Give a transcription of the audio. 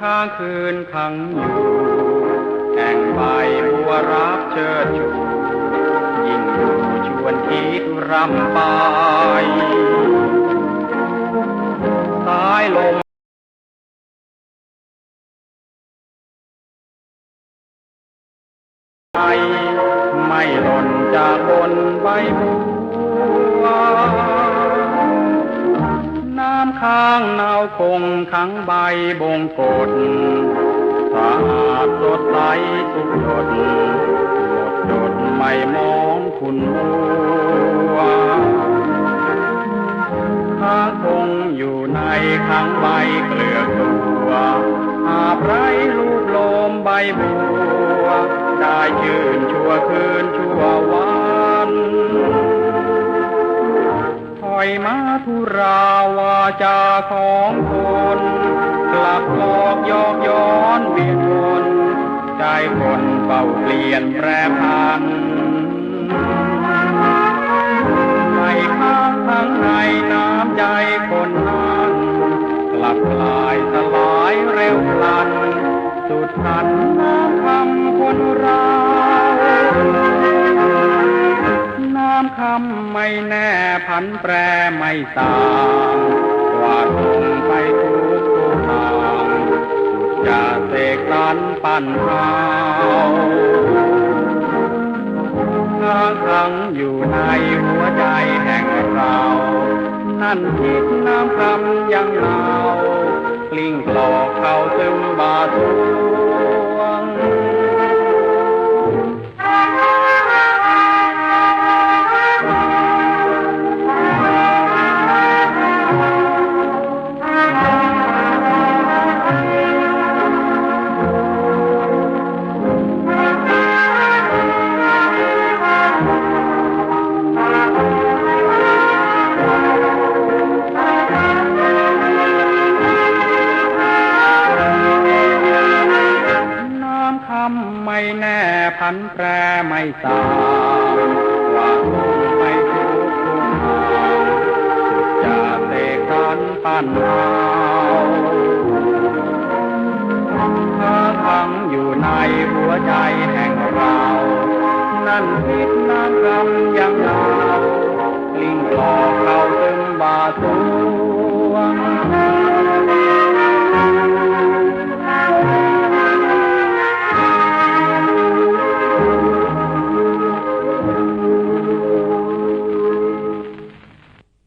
ค้างคืนขังอยู่แห่งใบบัวรักเชิดชูยิ่งดูชวนคิดรำไปสายลมไปไม่หล่นจากบนใบบัวางเนาคงทั้งใบบงกฎสะอาดสดใสทุกหยดหมดจดไม่มองคุณมัวค้าคงอยู่ในขังใบเกลือตัวอาบไรลูกโลมใบบัว ได้ชื่นชั่วคืน ทุราวาจาของคน กลับหลอกยอกย้อนเวียนวนใจคนเฝ้าเปลี่ยนแปรพันไม่ค้างทั้งในน้ำใจคนนั้นกลับกลายสลายเร็วพลัน สุดทันน้ำคำคนเราน้ำคำไม่แน่ันแปรไม่ต่างกว่าดลงไปทุกทุกทางจะเสกสรรปั้นเฮาค้างขังอยู่ในหัวใจแห่งเรา นั่นคิดน้ำคำยังเนากลิ้งกลอกเข้าซึมบาท น่พันแปรไม่ตามว่าลงไปทุกทุกทางจะเสกสรรปั้นเอาค้างขังอยู่ในหัวใจแห่งเรา นั่นคิดน้ำคำยังไรากลิ้ง